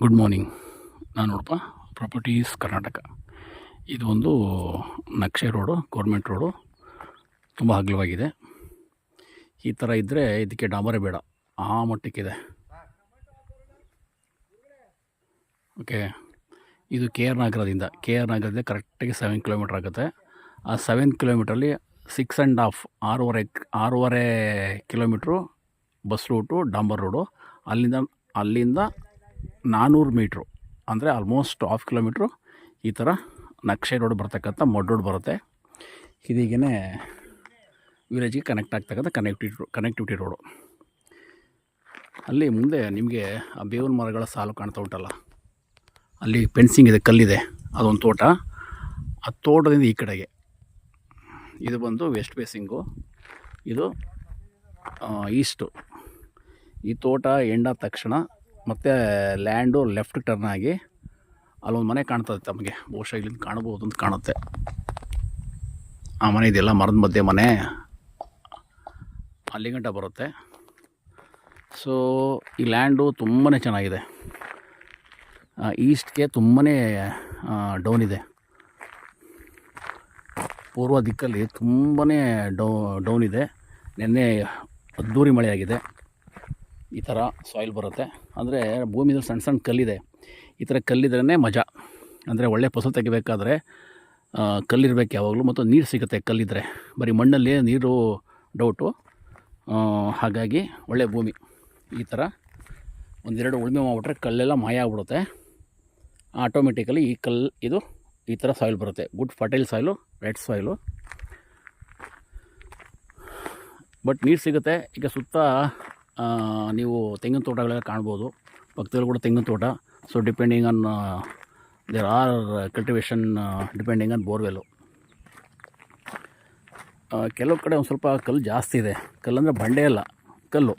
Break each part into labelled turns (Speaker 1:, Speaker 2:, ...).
Speaker 1: Good morning ನಾನು ನೋಡಪ್ಪ properties Karnataka. ಇದು ಒಂದು ನಕ್ಷೆ ರೋಡು ಗೌರ್ಮೆಂಟ್ ರೋಡು. ತುಂಬ ಅಗಲವಾಗಿದೆ ಈ ಥರ ಇದ್ದರೆ ಇದಕ್ಕೆ ಡಾಂಬರೇ ಬೇಡ. ಆ ಮಟ್ಟಕ್ಕಿದೆ ಓಕೆ ಇದು ಕೆ ಆರ್ ನಗರದಿಂದ. ಕೆ ಆರ್ ನಗರದಿಂದ ಕರೆಕ್ಟಾಗಿ ಸೆವೆನ್ ಕಿಲೋಮೀಟ್ರ್ ಆಗುತ್ತೆ. ಆ ಸೆವೆನ್ ಕಿಲೋಮೀಟ್ರಲ್ಲಿ ಸಿಕ್ಸ್ ಆ್ಯಂಡ್ ಹಾಫ್ ಆರೂವರೆ ಆರೂವರೆ ಕಿಲೋಮೀಟ್ರು ಬಸ್ ರೂಟು ಡಾಂಬರ್ ರೋಡು ಅಲ್ಲಿಂದ ಅಲ್ಲಿಂದ ನಾನ್ನೂರು ಮೀಟ್ರು, ಅಂದರೆ ಆಲ್ಮೋಸ್ಟ್ ಹಾಫ್ ಕಿಲೋಮೀಟ್ರು ಈ ಥರ ನಕ್ಷೆ ರೋಡ್ ಬರ್ತಕ್ಕಂಥ ಮಡ್ ರೋಡ್ ಬರುತ್ತೆ. ಇದೀಗೇ ವಿಲೇಜಿಗೆ ಕನೆಕ್ಟ್ ಆಗ್ತಕ್ಕಂಥ ಕನೆಕ್ಟಿವಿಟಿ ಕನೆಕ್ಟಿವಿಟಿ ರೋಡು ಅಲ್ಲಿ ಮುಂದೆ ನಿಮಗೆ ಆ ಬೇವಿನ ಮರಗಳ ಸಾಲು ಕಾಣ್ತಾ ಉಂಟಲ್ಲ? ಅಲ್ಲಿ ಫೆನ್ಸಿಂಗ್ ಇದೆ, ಕಲ್ಲಿದೆ, ಅದೊಂದು ತೋಟ. ಆ ತೋಟದಿಂದ ಈ ಕಡೆಗೆ. ಇದು ಬಂದು ವೆಸ್ಟ್ ಫೇಸಿಂಗು ಇದು ಈಸ್ಟು ಈ ತೋಟ ಎಂಡಾದ ತಕ್ಷಣ ಮತ್ತು ಲ್ಯಾಂಡು ಲೆಫ್ಟ್ ಟರ್ನ್ ಆಗಿ ಅಲ್ಲೊಂದು ಮನೆ ಕಾಣ್ತದೆ ತಮಗೆ. ಬಹುಶಃ ಇಲ್ಲಿಂದ ಕಾಣ್ಬೋದು ಅಂತ ಕಾಣುತ್ತೆ. ಆ ಮನೆ ಇದೆಯಲ್ಲ, ಮರದ ಮಧ್ಯೆ ಮನೆ. ಅಲ್ಲಿಗಂಟ ಬರುತ್ತೆ. ಸೊ ಈ ಲ್ಯಾಂಡು ತುಂಬಾ ಚೆನ್ನಾಗಿದೆ. ಈಸ್ಟ್ಗೆ ತುಂಬಾ ಡೌನ್ ಇದೆ. ಪೂರ್ವ ದಿಕ್ಕಲ್ಲಿ ತುಂಬಾ ಡೌನ್ ಇದೆ. ನಿನ್ನೆ ಅದ್ದೂರಿ ಮಳೆಯಾಗಿದೆ. ಈ ಥರ ಸಾಯಿಲ್ ಬರುತ್ತೆ. ಅಂದರೆ ಭೂಮಿಯಲ್ಲಿ ಸಣ್ಣ ಸಣ್ಣ ಕಲ್ಲಿದೆ. ಈ ಥರ ಕಲ್ಲಿದ್ರೇ ಮಜಾ. ಅಂದರೆ ಒಳ್ಳೆ ಫಸಲು ತೆಗಿಬೇಕಾದ್ರೆ ಕಲ್ಲಿರಬೇಕು ಯಾವಾಗಲೂ, ಮತ್ತು ನೀರು ಸಿಗುತ್ತೆ ಕಲ್ಲಿದ್ದರೆ ಬರೀ ಮಣ್ಣಲ್ಲಿ ನೀರು ಡೌಟು ಹಾಗಾಗಿ ಒಳ್ಳೆ ಭೂಮಿ. ಈ ಥರ ಒಂದೆರಡು ಉಳುಮೆ ಮಾಡಿಬಿಟ್ರೆ ಕಲ್ಲೆಲ್ಲ ಮಾಯ ಆಗ್ಬಿಡುತ್ತೆ. ಆಟೋಮೆಟಿಕಲಿ ಈ ಕಲ್ಲು ಇದು ಈ ಥರ ಸಾಯಿಲ್ ಬರುತ್ತೆ. Good fertile soil red soil but ನೀರು ಸಿಗುತ್ತೆ. ಈಗ ಸುತ್ತ ನೀವು ತೆಂಗಿನ ತೋಟಗಳೆಲ್ಲ ಕಾಣ್ಬೋದು. ಪಕ್ಕದಲ್ಲಿ ಕೂಡ ತೆಂಗಿನ ತೋಟ. So depending on there are cultivation depending on borewell ಕೆಲವು ಕಡೆ ಒಂದು ಸ್ವಲ್ಪ ಕಲ್ಲು ಜಾಸ್ತಿ ಇದೆ. ಕಲ್ಲು ಅಂದರೆ ಬಂಡೆ ಅಲ್ಲ, ಕಲ್ಲು.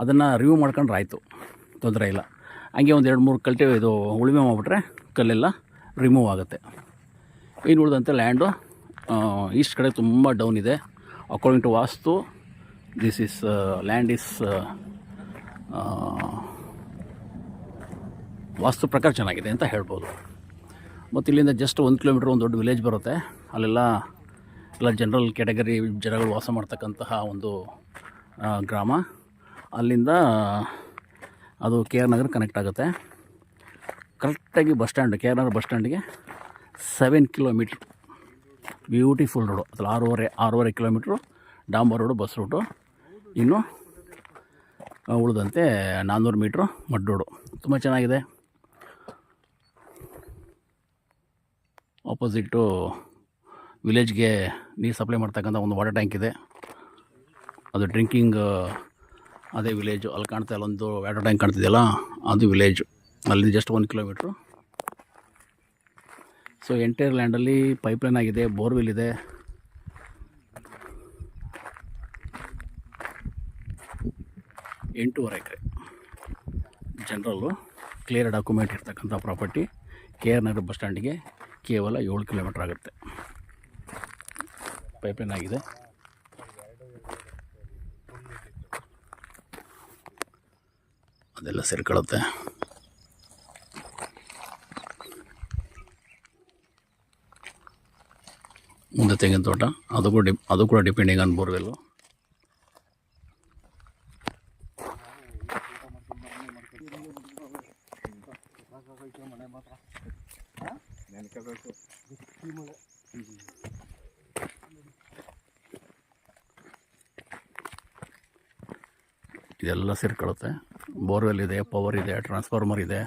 Speaker 1: ಅದನ್ನು ರಿವ್ಯೂ ಮಾಡ್ಕೊಂಡ್ರೆ ಆಯಿತು. ತೊಂದರೆ ಇಲ್ಲ. ಹಂಗೆ ಒಂದು ಎರಡು ಮೂರು ಕಲ್ಟಿ ಇದು ಉಳುಮೆ ಮಾಡಿಬಿಟ್ರೆ ಕಲ್ಲೆಲ್ಲ ರಿಮೂವ್ ಆಗುತ್ತೆ. ಇನ್ನು ಉಳಿದಂತೆ ಲ್ಯಾಂಡು ಈಸ್ಟ್ ಕಡೆ ತುಂಬ ಡೌನ್ ಇದೆ. According to vastu this is land is vastu ಪ್ರಕಾರ ಚೆನ್ನಾಗಿದೆ ಅಂತ ಹೇಳ್ಬೋದು. ಮತ್ತು ಇಲ್ಲಿಂದ ಜಸ್ಟ್ ಒಂದು ಕಿಲೋಮೀಟ್ರ್ ಒಂದು ದೊಡ್ಡ ವಿಲೇಜ್ ಬರುತ್ತೆ. ಅಲ್ಲೆಲ್ಲ ಎಲ್ಲ ಜನರಲ್ ಕ್ಯಾಟಗರಿ ಜನಗಳು ವಾಸ ಮಾಡ್ತಕ್ಕಂತಹ ಒಂದು ಗ್ರಾಮ. ಅಲ್ಲಿಂದ, ಅದು ಕೆ ಆರ್ ನಗರ ಕನೆಕ್ಟ್ ಆಗುತ್ತೆ. ಕರೆಕ್ಟಾಗಿ ಬಸ್ ಸ್ಟ್ಯಾಂಡ್ ಕೆ ಆರ್ ನಗರ ಬಸ್ ಸ್ಟ್ಯಾಂಡಿಗೆ ಸೆವೆನ್ ಕಿಲೋಮೀಟ್ರ್ ಬ್ಯೂಟಿಫುಲ್ ರೋಡು ಅದ್ರಲ್ಲಿ ಆರೂವರೆ ಆರೂವರೆ ಕಿಲೋಮೀಟ್ರು ಡಾಂಬರ್ ರೋಡು ಬಸ್ ರೂಟು ಇನ್ನು ಉಳಿದಂತೆ ನಾನ್ನೂರು ಮೀಟ್ರು ಮಡ್ಡೋಡು ತುಂಬ ಚೆನ್ನಾಗಿದೆ. ಆಪೋಸಿಟ್ಟು ವಿಲೇಜ್ಗೆ ನೀರು ಸಪ್ಲೈ ಮಾಡ್ತಕ್ಕಂಥ ಒಂದು ವಾಟರ್ ಟ್ಯಾಂಕ್ ಇದೆ. ಅದು ಡ್ರಿಂಕಿಂಗ್ ಅದೇ ವಿಲೇಜು ಅಲ್ಲಿ ಕಾಣ್ತಾ ಅಲ್ಲೊಂದು ವಾಟರ್ ಟ್ಯಾಂಕ್ ಕಾಣ್ತಿದೆಯಲ್ಲ, ಅದು ವಿಲೇಜು ಅಲ್ಲಿ ಜಸ್ಟ್ ಒಂದು ಕಿಲೋಮೀಟ್ರು ಸೊ ಎಂಟೈರ್ ಲ್ಯಾಂಡಲ್ಲಿ ಪೈಪ್ಲೈನ್ ಆಗಿದೆ ಬೋರ್ವೆಲ್ ಇದೆ. ಎಂಟೂವರೆ ಎಕರೆ. ಜನರಲ್ಲು ಕ್ಲಿಯರ್ ಡಾಕ್ಯುಮೆಂಟ್ ಇರ್ತಕ್ಕಂಥ property K R Nagar bus ಸ್ಟ್ಯಾಂಡಿಗೆ ಕೇವಲ ಏಳು ಕಿಲೋಮೀಟ್ರ್ ಆಗುತ್ತೆ. ಪೈಪ್ಲೈನ್ ಆಗಿದೆ. ಅದೆಲ್ಲ ಸೇರ್ಕೊಳ್ಳುತ್ತೆ. ಮುಂದೆ ತೆಂಗಿನ ತೋಟ. ಅದು ಕೂಡ ಡಿಪ್ ಅದು ಕೂಡ ಡಿಪೆಂಡಿಂಗ್ ಆನ್ ಬೋರ್ವೆಲ್ಲು ಇದೆಲ್ಲ ಸೇರ್ಕೊಳ್ಳುತ್ತೆ. ಬೋರ್ವೆಲ್ ಇದೆ ಪವರ್ ಇದೆ ಟ್ರಾನ್ಸ್ಫಾರ್ಮರ್ ಇದೆ.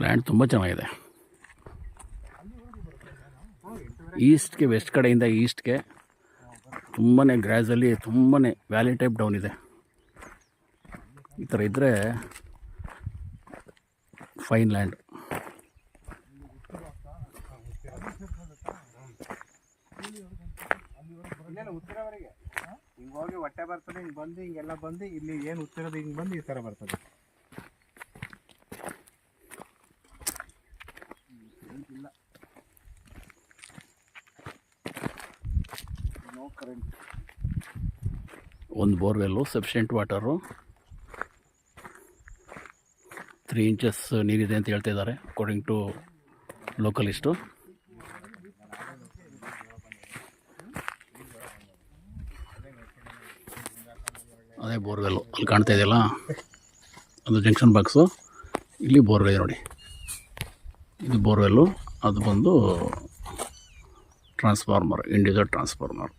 Speaker 1: ಲ್ಯಾಂಡ್ ತುಂಬ ಚೆನ್ನಾಗಿದೆ. ಈಸ್ಟ್ಗೆ, ವೆಸ್ಟ್ ಕಡೆಯಿಂದ ಈಸ್ಟ್ಗೆ ತುಂಬಾ ಗ್ರ್ಯಾಜಲ್ಲಿ ತುಂಬಾ ವ್ಯಾಲಿ ಟೈಪ್ ಡೌನ್ ಇದೆ. ಈ ಥರ ಇದ್ದರೆ ಫೈನ್ ಲ್ಯಾಂಡ್
Speaker 2: ಹೊಟ್ಟೆ ಬರ್ತದೆ, ಹಿಂಗೆ ಬಂದು, ಹಿಂಗೆಲ್ಲ ಬಂದು, ಇಲ್ಲಿ ಏನು ಉತ್ತರದ ಹಿಂಗೆ ಬಂದು ಈ ಥರ ಬರ್ತದೆ.
Speaker 1: ಒಂದು borewell, sufficient water three inches ನೀರಿದೆ ಅಂತ ಹೇಳ್ತಾ ಇದ್ದಾರೆ ಅಕಾರ್ಡಿಂಗ್ ಟು ಲೋಕಲಿಸ್ಟು ಅದೇ ಬೋರ್ವೆಲ್ಲು, ಅಲ್ಲಿ ಕಾಣ್ತಾ ಇದೆಯಲ್ಲ? ಅದು ಜಂಕ್ಷನ್ ಬಾಕ್ಸು ಇಲ್ಲಿ ಬೋರ್ವೆಲ್ ನೋಡಿ. ಇದು ಬೋರ್ವೆಲ್ಲು, ಅದು ಬಂದು ಟ್ರಾನ್ಸ್ಫಾರ್ಮರ್ ಇಂಡಿವಿಜುವಲ್ ಟ್ರಾನ್ಸ್ಫಾರ್ಮರ್